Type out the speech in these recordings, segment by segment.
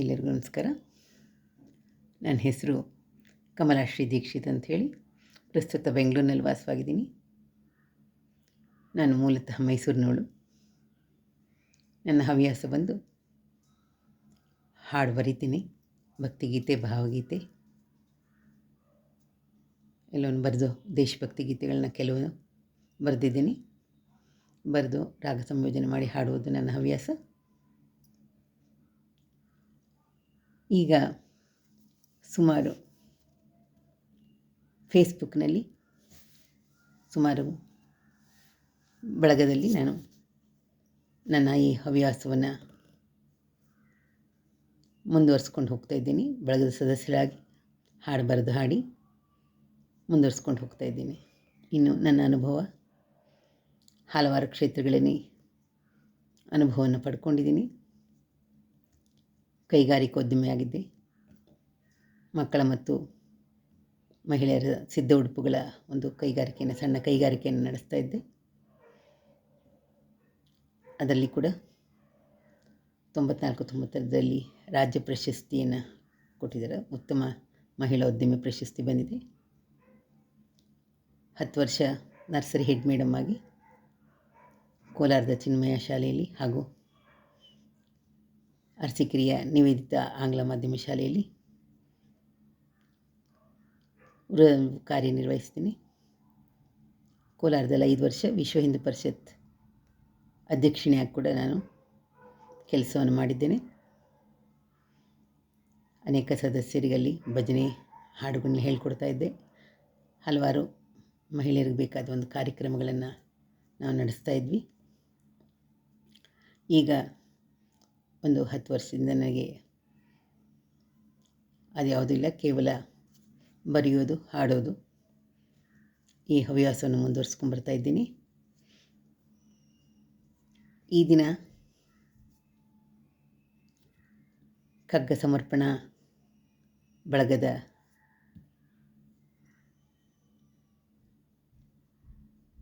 ಎಲ್ಲರಿಗೂ ನಮಸ್ಕಾರ ನನ್ನ ಹೆಸರು ಕಮಲಾಶ್ರೀ ದೀಕ್ಷಿತ್ ಅಂಥೇಳಿ. ಪ್ರಸ್ತುತ ಬೆಂಗಳೂರಿನಲ್ಲಿ ವಾಸವಾಗಿದ್ದೀನಿ. ನಾನು ಮೂಲತಃ ಮೈಸೂರಿನವಳು. ನನ್ನ ಹವ್ಯಾಸ ಬಂದು ಹಾಡು ಬರಿತೀನಿ, ಭಕ್ತಿಗೀತೆ, ಭಾವಗೀತೆ. ಎಲ್ಲವನ್ನು ಬರೆದು ದೇಶಭಕ್ತಿ ಗೀತೆಗಳನ್ನ ಕೆಲವು ಬರೆದಿದ್ದೀನಿ. ಬರೆದು ರಾಗ ಸಂಯೋಜನೆ ಮಾಡಿ ಹಾಡುವುದು ನನ್ನ ಹವ್ಯಾಸ. ಈಗ ಸುಮಾರು ಫೇಸ್ಬುಕ್ನಲ್ಲಿ ಸುಮಾರು ಬಳಗದಲ್ಲಿ ನಾನು ನನ್ನ ಈ ಹವ್ಯಾಸವನ್ನು ಮುಂದುವರಿಸ್ಕೊಂಡು ಹೋಗ್ತಾ ಇದ್ದೀನಿ. ಬಳಗದ ಸದಸ್ಯರಾಗಿ ಹಾಡು ಬರೆದು ಹಾಡಿ ಮುಂದುವರಿಸ್ಕೊಂಡು ಹೋಗ್ತಾ ಇದ್ದೀನಿ. ಇನ್ನು ನನ್ನ ಅನುಭವ ಹಲವಾರು ಕ್ಷೇತ್ರಗಳಲ್ಲಿ ಅನುಭವವನ್ನು ಪಡ್ಕೊಂಡಿದ್ದೀನಿ. ಕೈಗಾರಿಕೋದ್ಯಮಿಯಾಗಿದ್ದೆ ಮಕ್ಕಳ ಮತ್ತು ಮಹಿಳೆಯರ ಸಿದ್ಧ ಉಡುಪುಗಳ ಒಂದು ಕೈಗಾರಿಕೆಯನ್ನು, ಸಣ್ಣ ಕೈಗಾರಿಕೆಯನ್ನು ನಡೆಸ್ತಾ ಇದ್ದೆ. ಅದರಲ್ಲಿ ಕೂಡ ತೊಂಬತ್ನಾಲ್ಕು ತೊಂಬತ್ತೆರಡರಲ್ಲಿ ರಾಜ್ಯ ಪ್ರಶಸ್ತಿಯನ್ನು ಕೊಟ್ಟಿದ್ದಾರೆ. ಉತ್ತಮ ಮಹಿಳಾ ಉದ್ಯಮಿ ಪ್ರಶಸ್ತಿ ಬಂದಿದೆ. ಹತ್ತು ವರ್ಷ ನರ್ಸರಿ ಹೆಡ್ ಮೇಡಮ್ ಆಗಿ ಕೋಲಾರದ ಚಿನ್ಮಯ ಶಾಲೆಯಲ್ಲಿ ಹಾಗೂ ಅರಸೀಕೆರೆಯ ನಿವೇದಿತ ಆಂಗ್ಲ ಮಾಧ್ಯಮ ಶಾಲೆಯಲ್ಲಿ ಕಾರ್ಯನಿರ್ವಹಿಸ್ತೀನಿ. ಕೋಲಾರದಲ್ಲಿ ಐದು ವರ್ಷ, ವಿಶ್ವ ಹಿಂದೂ ಪರಿಷತ್ ಅಧ್ಯಕ್ಷಿಣಿಯಾಗಿ ಕೂಡ ನಾನು ಕೆಲಸವನ್ನು ಮಾಡಿದ್ದೇನೆ. ಅನೇಕ ಸದಸ್ಯರಿಗಲ್ಲಿ ಭಜನೆ, ಹಾಡುಗಳನ್ನ ಹೇಳ್ಕೊಡ್ತಾ ಇದ್ದೆ. ಹಲವಾರು ಮಹಿಳೆಯರಿಗೆ ಬೇಕಾದ ಒಂದು ಕಾರ್ಯಕ್ರಮಗಳನ್ನು ನಾವು ನಡೆಸ್ತಾ ಇದ್ವಿ. ಈಗ ಒಂದು ಹತ್ತು ವರ್ಷದಿಂದ ನನಗೆ ಅದು ಇಲ್ಲ, ಕೇವಲ ಬರೆಯೋದು, ಹಾಡೋದು ಈ ಹವ್ಯಾಸವನ್ನು ಮುಂದುವರ್ಸ್ಕೊಂಡ್ಬರ್ತಾ ಇದ್ದೀನಿ. ಈ ದಿನ ಕಗ್ಗ ಸಮರ್ಪಣಾ ಬಳಗದ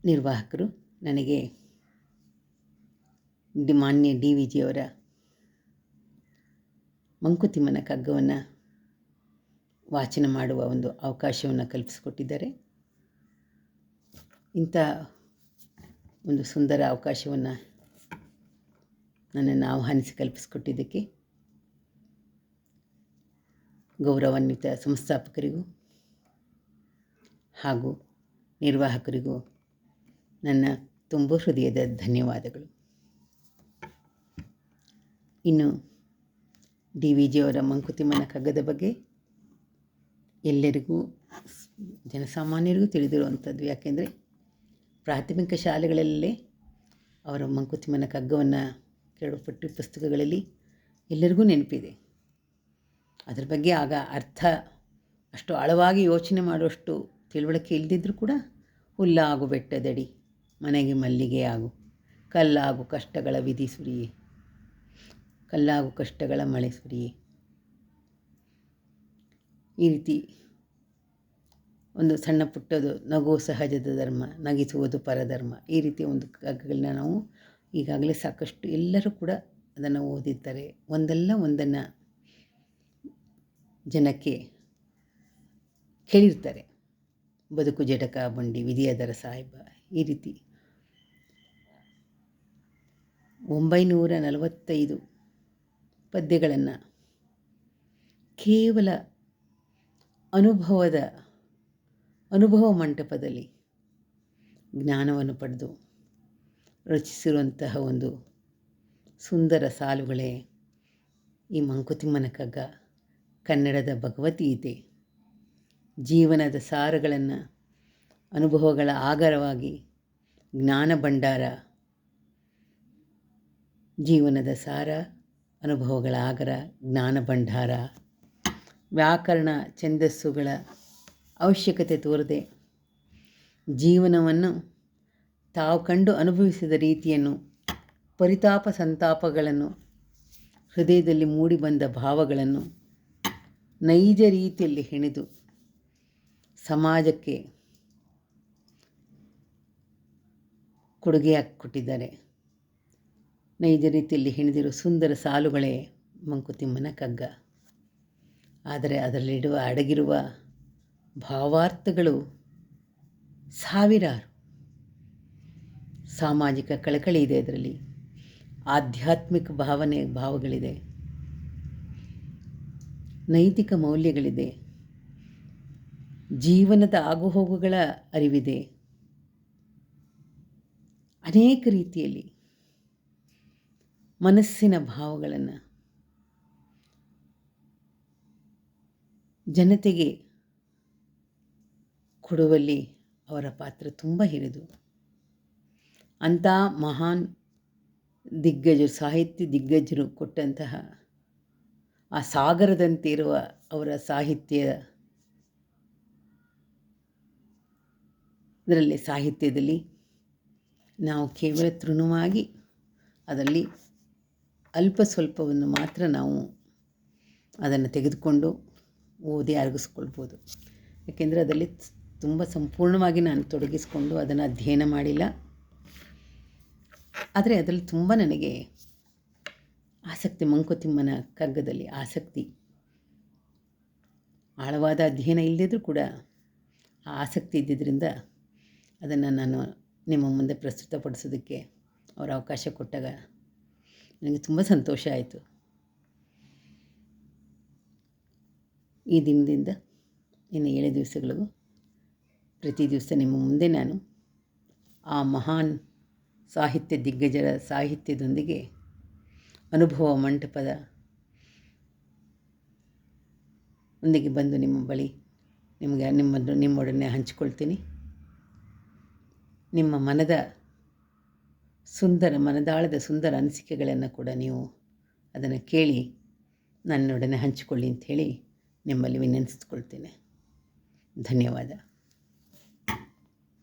ನಿರ್ವಾಹಕರು ನನಗೆ ಮಾನ್ಯ ಡಿ ವಿ ಜಿಯವರ ಮಂಕುತಿಮ್ಮನ ಕಗ್ಗವನ್ನು ವಾಚನ ಮಾಡುವ ಒಂದು ಅವಕಾಶವನ್ನು ಕಲ್ಪಿಸಿಕೊಟ್ಟಿದ್ದಾರೆ. ಇಂಥ ಒಂದು ಸುಂದರ ಅವಕಾಶವನ್ನು ನನ್ನನ್ನು ಆಹ್ವಾನಿಸಿ ಕಲ್ಪಿಸಿಕೊಟ್ಟಿದ್ದಕ್ಕೆ ಗೌರವಾನ್ವಿತ ಸಂಸ್ಥಾಪಕರಿಗೂ ಹಾಗೂ ನಿರ್ವಾಹಕರಿಗೂ ನನ್ನ ತುಂಬ ಹೃದಯದ ಧನ್ಯವಾದಗಳು. ಇನ್ನು ಡಿ ವಿ ಜಿಯವರ ಮಂಕುತಿಮ್ಮನ ಕಗ್ಗದ ಬಗ್ಗೆ ಎಲ್ಲರಿಗೂ, ಜನಸಾಮಾನ್ಯರಿಗೂ ತಿಳಿದಿರುವಂಥದ್ದು. ಯಾಕೆಂದರೆ ಪ್ರಾಥಮಿಕ ಶಾಲೆಗಳಲ್ಲೇ ಅವರ ಮಂಕುತಿಮ್ಮನ ಕಗ್ಗವನ್ನು ಕೆಲವು ಪಠ್ಯ ಪುಸ್ತಕಗಳಲ್ಲಿ ಎಲ್ಲರಿಗೂ ನೆನಪಿದೆ. ಅದರ ಬಗ್ಗೆ ಆಗ ಅರ್ಥ, ಅಷ್ಟು ಆಳವಾಗಿ ಯೋಚನೆ ಮಾಡುವಷ್ಟು ತಿಳುವಳಿಕೆ ಇಲ್ಲದಿದ್ದರೂ ಕೂಡ ಹುಲ್ಲಾಗು, ಬೆಟ್ಟದಡಿ, ಮನೆಗೆ ಮಲ್ಲಿಗೆ ಆಗು, ಕಲ್ಲಾಗು, ಕಷ್ಟಗಳ ವಿಧಿ ಸುರಿಯೇ. ಕಲ್ಲಾಗು ಕಷ್ಟಗಳ ಮಳೆ ಸುರಿಯೇ. ಈ ರೀತಿ ಒಂದು ಸಣ್ಣ ಪುಟ್ಟದು ನಗು ಸಹಜದ ಧರ್ಮ, ನಗಿಸುವುದು ಪರಧರ್ಮ, ಈ ರೀತಿಯ ಒಂದು ಕಗ್ಗಗಳನ್ನ ನಾವು ಈಗಾಗಲೇ ಸಾಕಷ್ಟು ಎಲ್ಲರೂ ಕೂಡ ಅದನ್ನು ಓದಿದ್ದಾರೆ. ಒಂದಲ್ಲ ಒಂದನ್ನು ಜನಕ್ಕೆ ಕೇಳಿರ್ತಾರೆ. ಬದುಕು ಜಟಕ ಬಂಡಿ ವಿಧಿಯಾದರ ಸಾಹಿಬ, ಈ ರೀತಿ. ಒಂಬೈನೂರ ನಲವತ್ತೈದು ಪದ್ಯಗಳನ್ನು. ಕೇವಲ ಅನುಭವದ, ಅನುಭವ ಮಂಟಪದಲ್ಲಿ ಜ್ಞಾನವನ್ನು ಪಡೆದು ರಚಿಸಿರುವಂತಹ ಒಂದು ಸುಂದರ ಸಾಲುಗಳೇ ಈ ಮಂಕುತಿಮ್ಮನ ಕಗ್ಗ, ಕನ್ನಡದ ಭಗವದ್ಗೀತೆ ಜೀವನದ ಸಾರಗಳನ್ನು, ಅನುಭವಗಳ ಆಗರವಾಗಿ ಜ್ಞಾನ ಭಂಡಾರ, ಜೀವನದ ಸಾರ ಅನುಭವಗಳ ಆಗರ, ಜ್ಞಾನ ಭಂಡಾರ, ವ್ಯಾಕರಣ ಛಂದಸ್ಸುಗಳ ಅವಶ್ಯಕತೆ ತೋರದೆ ಜೀವನವನ್ನು ತಾವು ಕಂಡು ಅನುಭವಿಸಿದ ರೀತಿಯನ್ನು, ಪರಿತಾಪ ಸಂತಾಪಗಳನ್ನು, ಹೃದಯದಲ್ಲಿ ಮೂಡಿಬಂದ ಭಾವಗಳನ್ನು ನೈಜ ರೀತಿಯಲ್ಲಿ ಹೆಣೆದು ಸಮಾಜಕ್ಕೆ ಕೊಡುಗೆಯಾಗಿ ಕೊಟ್ಟಿದ್ದಾರೆ ನೈಜ ರೀತಿಯಲ್ಲಿ ಹೆಣೆದಿರೋ ಸುಂದರ ಸಾಲುಗಳೇ ಮಂಕುತಿಮ್ಮನ ಕಗ್ಗ. ಆದರೆ ಅದರಲ್ಲಿಡುವ ಅಡಗಿರುವ ಭಾವಾರ್ಥಗಳು ಸಾವಿರಾರು. ಸಾಮಾಜಿಕ ಕಳಕಳಿ ಇದೆ ಅದರಲ್ಲಿ. ಆಧ್ಯಾತ್ಮಿಕ ಭಾವನೆ ಭಾವಗಳಿದೆ. ನೈತಿಕ ಮೌಲ್ಯಗಳಿದೆ. ಜೀವನದ ಆಗುಹೋಗುಗಳ ಅರಿವಿದೆ. ಅನೇಕ ರೀತಿಯಲ್ಲಿ ಮನಸ್ಸಿನ ಭಾವಗಳನ್ನು ಜನತೆಗೆ ಕೊಡುವಲ್ಲಿ ಅವರ ಪಾತ್ರ ತುಂಬ ಹಿರಿದು. ಅಂಥ ಮಹಾನ್ ದಿಗ್ಗಜರು, ಸಾಹಿತ್ಯ ದಿಗ್ಗಜರು ಕೊಟ್ಟಂತಹ ಆ ಸಾಗರದಂತೆ ಇರುವ ಅವರ ಸಾಹಿತ್ಯ ಇದರಲ್ಲಿ, ಸಾಹಿತ್ಯದಲ್ಲಿ ನಾವು ಕೇವಲ ತೃಣವಾಗಿ ಅದರಲ್ಲಿ ಅಲ್ಪ ಸ್ವಲ್ಪವನ್ನು ಮಾತ್ರ ನಾವು ಅದನ್ನು ತೆಗೆದುಕೊಂಡು ಓದಿ ಅರಗಿಸ್ಕೊಳ್ಬೋದು. ಯಾಕೆಂದರೆ ಅದರಲ್ಲಿ ತುಂಬ ಸಂಪೂರ್ಣವಾಗಿ ನಾನು ತೊಡಗಿಸ್ಕೊಂಡು ಅದನ್ನು ಅಧ್ಯಯನ ಮಾಡಿಲ್ಲ. ಆದರೆ ಅದರಲ್ಲಿ ತುಂಬ ನನಗೆ ಆಸಕ್ತಿ, ಮಂಕುತಿಮ್ಮನ ಕಗ್ಗದಲ್ಲಿ ಆಸಕ್ತಿ. ಆಳವಾದ ಅಧ್ಯಯನ ಇಲ್ಲದಿದ್ದರೂ ಕೂಡ ಆ ಆಸಕ್ತಿ ಇದ್ದಿದ್ದರಿಂದ ಅದನ್ನು ನಾನು ನಿಮ್ಮ ಮುಂದೆ ಪ್ರಸ್ತುತಪಡಿಸೋದಕ್ಕೆ ಅವರು ಅವಕಾಶ ಕೊಟ್ಟಾಗ ನನಗೆ ತುಂಬ ಸಂತೋಷ ಆಯಿತು. ಈ ದಿನದಿಂದ ಇನ್ನು ಏಳು ದಿವಸಗಳಿಗೂ ಪ್ರತಿ ದಿವಸ ನಿಮ್ಮ ಮುಂದೆ ನಾನು ಆ ಮಹಾನ್ ಸಾಹಿತ್ಯ ದಿಗ್ಗಜರ ಸಾಹಿತ್ಯದೊಂದಿಗೆ ಅನುಭವ ಮಂಟಪದ ಒಂದಿಗೆ ಬಂದು ನಿಮ್ಮ ಬಳಿ ನಿಮಗೆ ನಿಮ್ಮನ್ನು ನಿಮ್ಮೊಡನೆ ಹಂಚಿಕೊಳ್ತೀನಿ. ನಿಮ್ಮ ಮನದ ಸುಂದರ ಮನದಾಳದ ಸುಂದರ ಅನಿಸಿಕೆಗಳನ್ನು ಕೂಡ ನೀವು ಅದನ್ನು ಕೇಳಿ ನನ್ನೊಡನೆ ಹಂಚಿಕೊಳ್ಳಿ ಅಂಥೇಳಿ ನಿಮ್ಮಲ್ಲಿ ವಿನಂತಿಸ್ಕೊಳ್ತೇನೆ. ಧನ್ಯವಾದ.